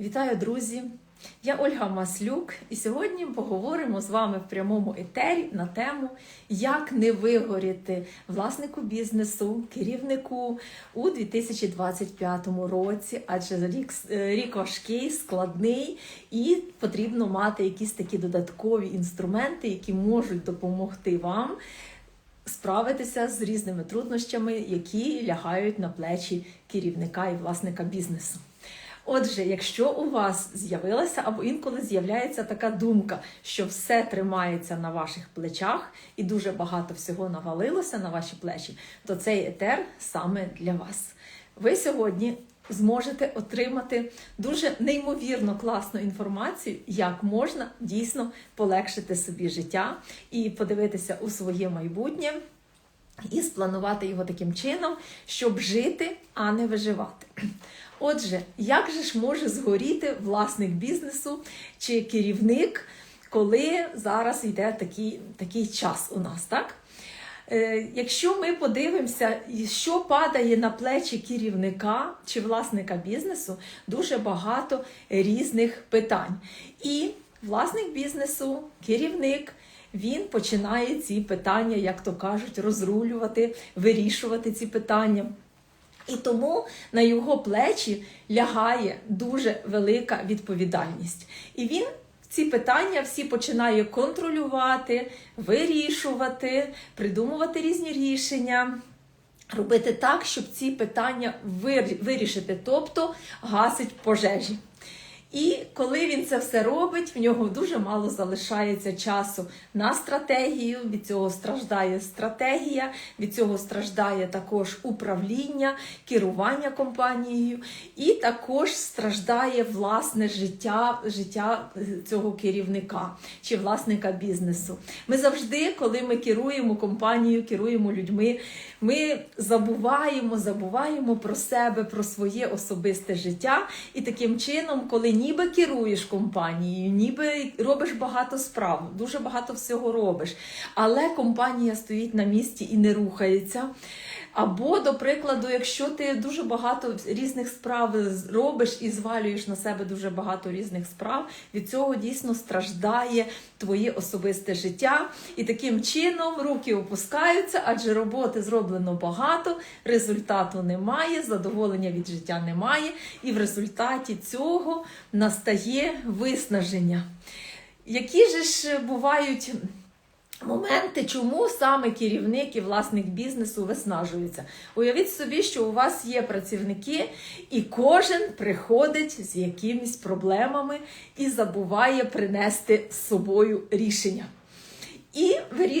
Вітаю, друзі! Я Ольга Маслюк, і сьогодні поговоримо з вами в прямому етері на тему, як не вигоріти власнику бізнесу, керівнику у 2025 році, адже рік, е, рік важкий, складний, і потрібно мати якісь такі додаткові інструменти, які можуть допомогти вам справитися з різними труднощами, які лягають на плечі керівника і власника бізнесу. Отже, якщо у вас з'явилася або інколи з'являється така думка, що все тримається на ваших плечах і дуже багато всього навалилося на ваші плечі, то цей етер саме для вас. Ви сьогодні зможете отримати дуже неймовірно класну інформацію, як можна дійсно полегшити собі життя і подивитися у своє майбутнє. І спланувати його таким чином, щоб жити, а не виживати. Отже, як же ж може згоріти власник бізнесу чи керівник, коли зараз йде такий, такий час у нас, так? Е, Якщо ми подивимося, що падає на плечі керівника чи власника бізнесу, дуже багато різних питань. І власник бізнесу, керівник. Він починає ці питання, як то кажуть, розрулювати, вирішувати ці питання. І тому на його плечі лягає дуже велика відповідальність. І він ці питання всі починає контролювати, вирішувати, придумувати різні рішення. Робити так, щоб ці питання вирішити, тобто гасить пожежі. І коли він це все робить, в нього дуже мало залишається часу на стратегію. Від цього страждає стратегія, від цього страждає також управління, керування компанією, і також страждає власне життя, життя цього керівника чи власника бізнесу. Ми завжди, коли ми керуємо компанією, керуємо людьми, ми забуваємо, забуваємо про себе, про своє особисте життя. І таким чином, коли ніби керуєш компанією, ніби робиш багато справ, дуже багато всього робиш, але компанія стоїть на місці і не рухається. Або, до прикладу, якщо ти дуже багато різних справ робиш і звалюєш на себе дуже багато різних справ, від цього дійсно страждає твоє особисте життя. І таким чином руки опускаються, адже роботи зроблено багато, результату немає, задоволення від життя немає, і в результаті цього настає виснаження. Які же ж бувають. Моменти, чому саме керівник і власник бізнесу виснажуються. Уявіть собі, що у вас є працівники, і кожен приходить з якимись проблемами і забуває принести з собою рішення. І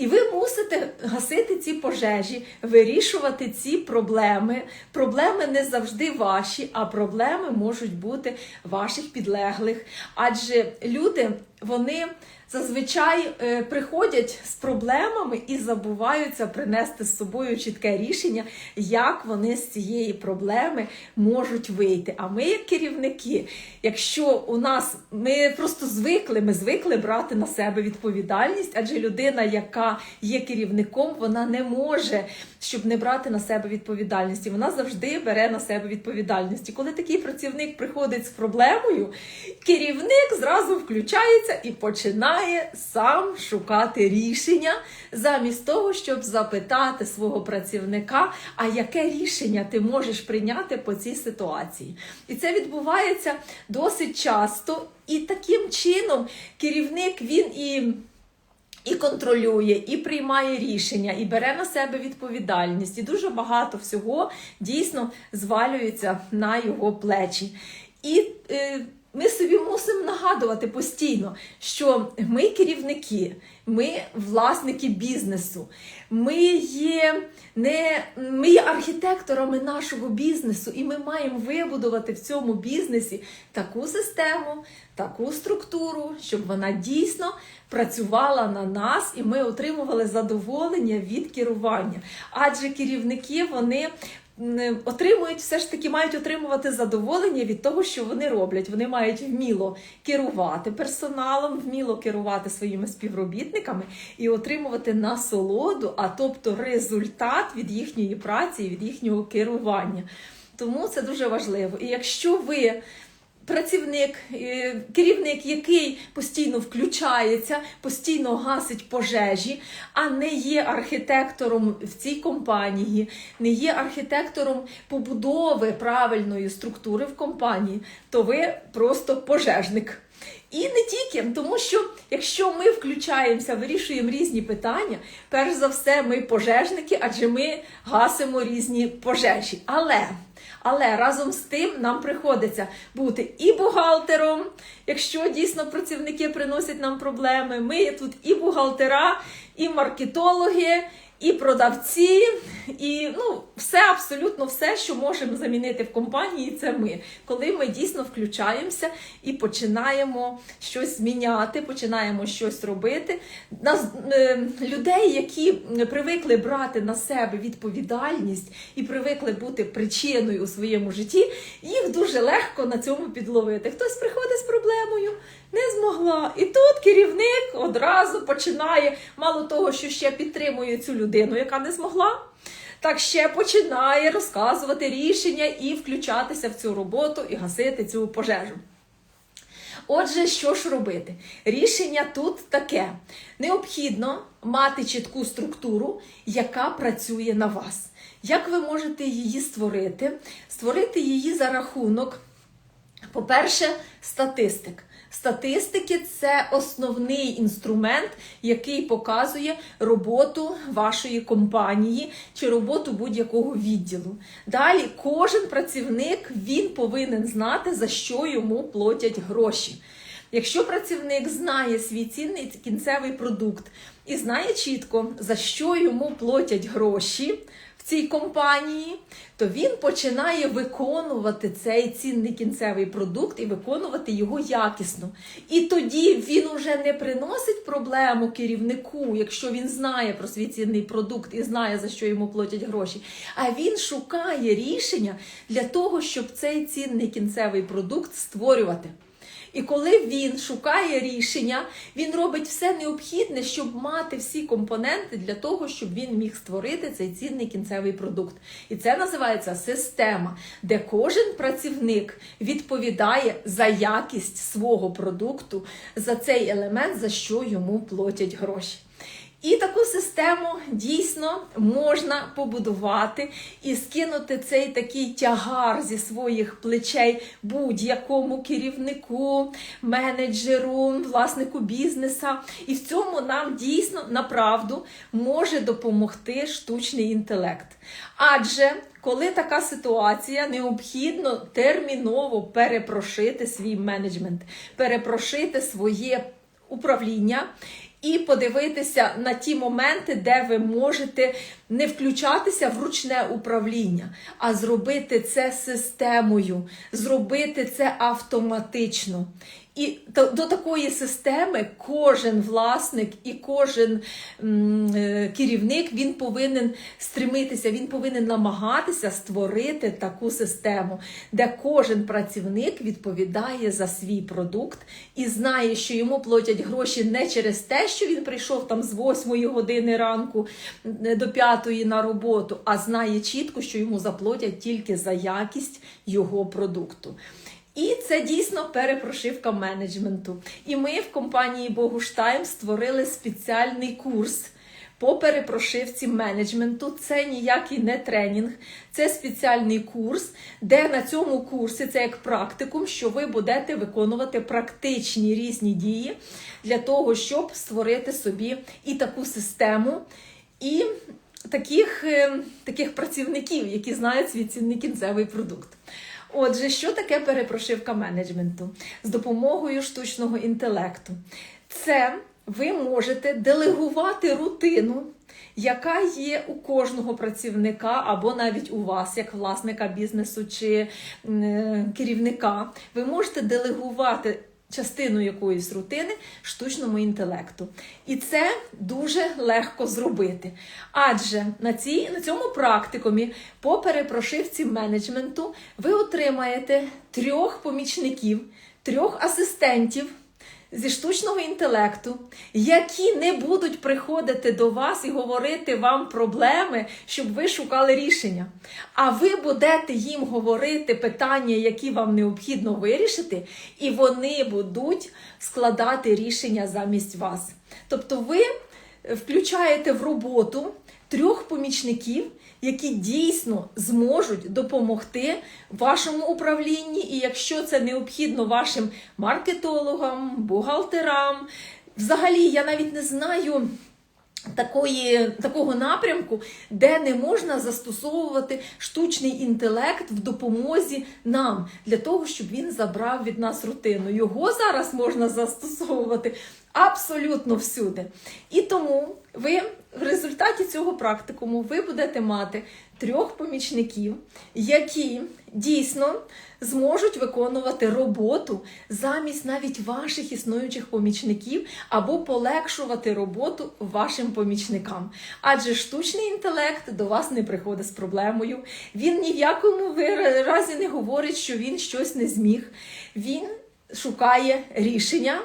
і ви мусите гасити ці пожежі, вирішувати ці проблеми. Проблеми не завжди ваші, а проблеми можуть бути ваших підлеглих. Адже люди, вони зазвичай е, приходять з проблемами і забуваються принести з собою чітке рішення, як вони з цієї проблеми можуть вийти. А ми, як керівники, якщо у нас ми просто звикли, ми звикли брати на себе відповідальність, адже людина, яка є керівником, вона не може, щоб не брати на себе відповідальність. Вона завжди бере на себе відповідальність. І коли такий працівник приходить з проблемою, керівник зразу включається і починає сам шукати рішення, замість того, щоб запитати свого працівника, а яке рішення ти можеш прийняти по цій ситуації. І це відбувається досить часто. І таким чином керівник він і. І контролює, і приймає рішення, і бере на себе відповідальність. І дуже багато всього дійсно звалюється на його плечі. І е, ми собі мусимо нагадувати постійно, що ми керівники, ми власники бізнесу, ми є не ми є архітекторами нашого бізнесу, і ми маємо вибудувати в цьому бізнесі таку систему, таку структуру, щоб вона дійсно працювала на нас, і ми отримували задоволення від керування. Адже керівники вони отримують все ж таки мають отримувати задоволення від того, що вони роблять. Вони мають вміло керувати персоналом, вміло керувати своїми співробітниками і отримувати насолоду, а тобто результат від їхньої праці, від їхнього керування. Тому це дуже важливо. І якщо ви працівник, е, керівник, який постійно включається, постійно гасить пожежі, а не є архітектором в цій компанії, не є архітектором побудови правильної структури в компанії, то ви просто пожежник. І не тільки, тому що якщо ми включаємося, вирішуємо різні питання, перш за все, ми пожежники, адже ми гасимо різні пожежі. Але але разом з тим нам приходиться бути і бухгалтером, якщо дійсно працівники приносять нам проблеми. Ми тут і бухгалтера, і маркетологи, і продавці, і ну, все абсолютно все, що можемо замінити в компанії, це ми. Коли ми дійсно включаємося і починаємо щось зміняти, починаємо щось робити. Нас е, людей, які привикли брати на себе відповідальність і привикли бути причиною у своєму житті, їх дуже легко на цьому підловити. Хтось приходить з проблемою. Не змогла. І тут керівник одразу починає, мало того, що ще підтримує цю людину, яка не змогла, так ще починає розказувати рішення і включатися в цю роботу і гасити цю пожежу. Отже, що ж робити? Рішення тут таке: необхідно мати чітку структуру, яка працює на вас. Як ви можете її створити? Створити її за рахунок, по-перше, статистик. Статистики це основний інструмент, який показує роботу вашої компанії чи роботу будь-якого відділу. Далі кожен працівник він повинен знати, за що йому платять гроші. Якщо працівник знає свій цінний кінцевий продукт і знає чітко, за що йому платять гроші, цій компанії, то він починає виконувати цей цінний кінцевий продукт і виконувати його якісно. І тоді він уже не приносить проблему керівнику, якщо він знає про свій цінний продукт і знає, за що йому платять гроші. А він шукає рішення для того, щоб цей цінний кінцевий продукт створювати. І коли він шукає рішення, він робить все необхідне, щоб мати всі компоненти для того, щоб він міг створити цей цінний кінцевий продукт. І це називається система, де кожен працівник відповідає за якість свого продукту, за цей елемент, за що йому платять гроші. І таку систему дійсно можна побудувати і скинути цей такий тягар зі своїх плечей будь-якому керівнику, менеджеру, власнику бізнеса. І в цьому нам дійсно направду може допомогти штучний інтелект. Адже коли така ситуація, необхідно терміново перепрошити свій менеджмент, перепрошити своє управління і подивитися на ті моменти, де ви можете не включатися в ручне управління, а зробити це системою, зробити це автоматично. І до такої системи кожен власник і кожен е, керівник він повинен стремитися, він повинен намагатися створити таку систему, де кожен працівник відповідає за свій продукт і знає, що йому платять гроші не через те, що він прийшов там з 8 години ранку е, до 5 на роботу, а знає чітко, що йому заплатять тільки за якість його продукту. І це дійсно перепрошивка менеджменту. І ми в компанії Богуштайм створили спеціальний курс. По перепрошивці менеджменту це ніякий не тренінг, це спеціальний курс, де на цьому курсі це як практикум, що ви будете виконувати практичні різні дії для того, щоб створити собі і таку систему, і таких, е, таких працівників, які знають свій цінний кінцевий продукт. Отже, що таке перепрошивка менеджменту з допомогою штучного інтелекту? Це ви можете делегувати рутину, яка є у кожного працівника, або навіть у вас, як власника бізнесу чи е, керівника. Ви можете делегувати частину якоїсь рутини штучному інтелекту. І це дуже легко зробити. Адже на цій, на цьому практикумі по перепрошивці менеджменту ви отримаєте трьох помічників, трьох асистентів. Зі штучного інтелекту, які не будуть приходити до вас і говорити вам проблеми, щоб ви шукали рішення. А ви будете їм говорити питання, які вам необхідно вирішити, і вони будуть складати рішення замість вас. Тобто ви включаєте в роботу трьох помічників, які дійсно зможуть допомогти вашому управлінні, і якщо це необхідно вашим маркетологам, бухгалтерам, взагалі я навіть не знаю. Такої, такого напрямку, де не можна застосовувати штучний інтелект в допомозі нам для того, щоб він забрав від нас рутину. Його зараз можна застосовувати абсолютно всюди. І тому ви в результаті цього практикуму ви будете мати трьох помічників, які дійсно зможуть виконувати роботу замість навіть ваших існуючих помічників або полегшувати роботу вашим помічникам. Адже штучний інтелект до вас не приходить з проблемою. Він ні в якому разі не говорить, що він щось не зміг. Він шукає рішення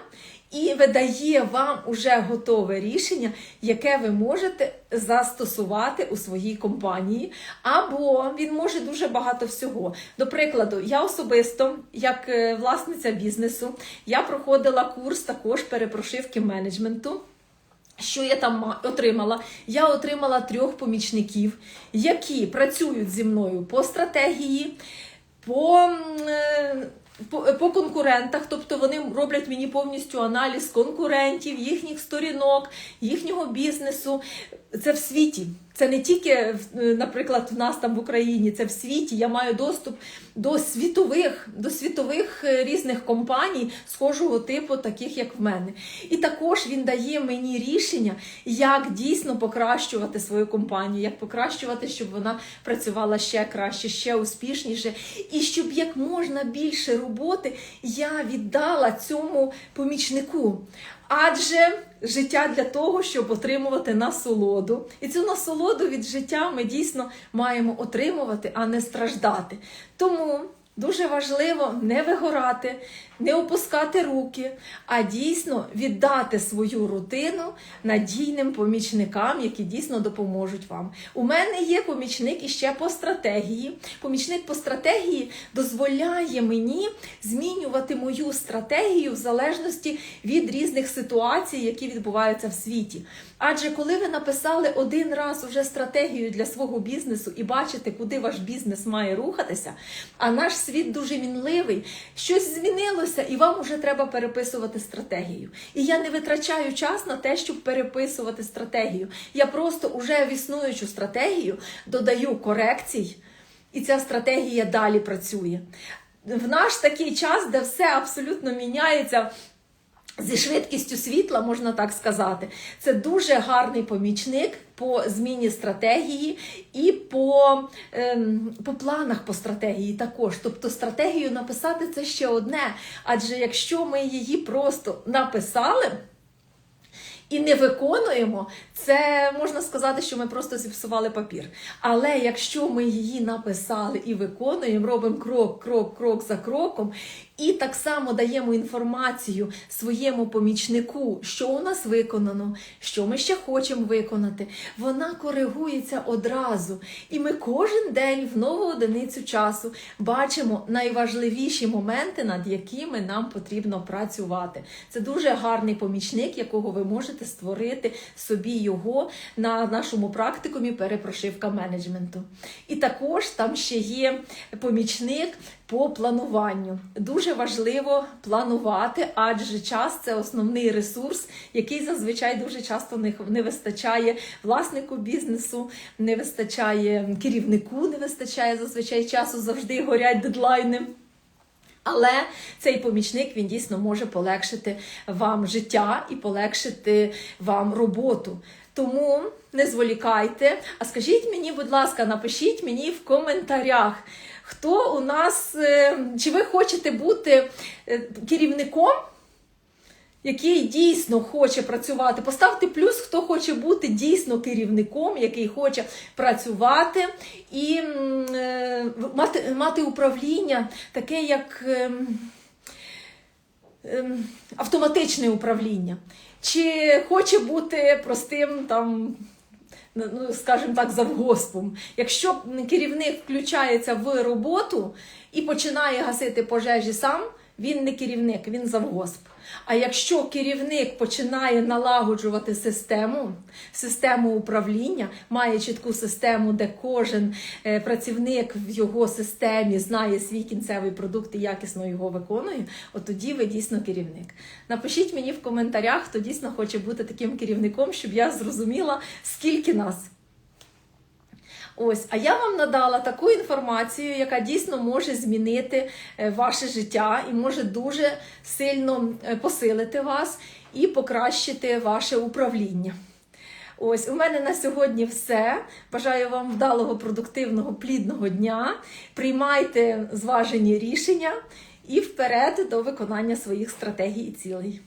і видає вам уже готове рішення, яке ви можете застосувати у своїй компанії. Або він може дуже багато всього. До прикладу, я особисто, як е, власниця бізнесу, я проходила курс також перепрошивки менеджменту. Що я там отримала? Я отримала трьох помічників, які працюють зі мною по стратегії, по, е, по, по конкурентах, тобто вони роблять мені повністю аналіз конкурентів, їхніх сторінок, їхнього бізнесу. Це в світі. Це не тільки, наприклад, в нас там в Україні, це в світі. Я маю доступ до світових, до світових е, різних компаній схожого типу, таких як в мене. І також він дає мені рішення, як дійсно покращувати свою компанію, як покращувати, щоб вона працювала ще краще, ще успішніше, і щоб як можна більше роботи я віддала цьому помічнику. Адже життя для того, щоб отримувати насолоду. І цю насолоду від життя ми дійсно маємо отримувати, а не страждати. Тому дуже важливо не вигорати, не опускати руки, а дійсно віддати свою рутину надійним помічникам, які дійсно допоможуть вам. У мене є помічник іще по стратегії. Помічник по стратегії дозволяє мені змінювати мою стратегію в залежності від різних ситуацій, які відбуваються в світі. Адже коли ви написали один раз уже стратегію для свого бізнесу і бачите, куди ваш бізнес має рухатися, а наш світ дуже мінливий, щось змінилося, і вам вже треба переписувати стратегію. І я не витрачаю час на те, щоб переписувати стратегію. Я просто уже в існуючу стратегію додаю корекцій, і ця стратегія далі працює. В наш такий час, де все абсолютно міняється. Зі швидкістю світла, можна так сказати, це дуже гарний помічник по зміні стратегії і по, ем, по планах по стратегії також. Тобто стратегію написати це ще одне. Адже якщо ми її просто написали, і не виконуємо, це можна сказати, що ми просто зіпсували папір. Але якщо ми її написали і виконуємо, робимо крок, крок, крок за кроком, і так само даємо інформацію своєму помічнику, що у нас виконано, що ми ще хочемо виконати, вона коригується одразу. І ми кожен день в нову одиницю часу бачимо найважливіші моменти, над якими нам потрібно працювати. Це дуже гарний помічник, якого ви можете створити собі його на нашому практикумі перепрошивка менеджменту. І також там ще є помічник по плануванню. Дуже важливо планувати, адже час це основний ресурс, який зазвичай дуже часто не вистачає власнику бізнесу, не вистачає керівнику, не вистачає зазвичай часу, завжди горять дедлайни. Але цей помічник він дійсно може полегшити вам життя і полегшити вам роботу. Тому не зволікайте. А скажіть мені, будь ласка, напишіть мені в коментарях, хто у нас, е, чи ви хочете бути е, керівником, який дійсно хоче працювати. Поставте плюс, хто хоче бути дійсно керівником, який хоче працювати і е, мати, мати управління, таке як. ем, ем, автоматичне управління, чи хоче бути простим там. Ну, скажімо так, завгоспом. Якщо керівник включається в роботу і починає гасити пожежі сам, він не керівник, він завгосп. А якщо керівник починає налагоджувати систему, систему управління, має чітку систему, де кожен е, працівник в його системі знає свій кінцевий продукт і якісно його виконує, от тоді ви дійсно керівник. Напишіть мені в коментарях, хто дійсно хоче бути таким керівником, щоб я зрозуміла, скільки нас. Ось, а я вам надала таку інформацію, яка дійсно може змінити е, ваше життя і може дуже сильно е, посилити вас і покращити ваше управління. Ось, у мене на сьогодні все. Бажаю вам вдалого, продуктивного, плідного дня. Приймайте зважені рішення і вперед до виконання своїх стратегій і цілей.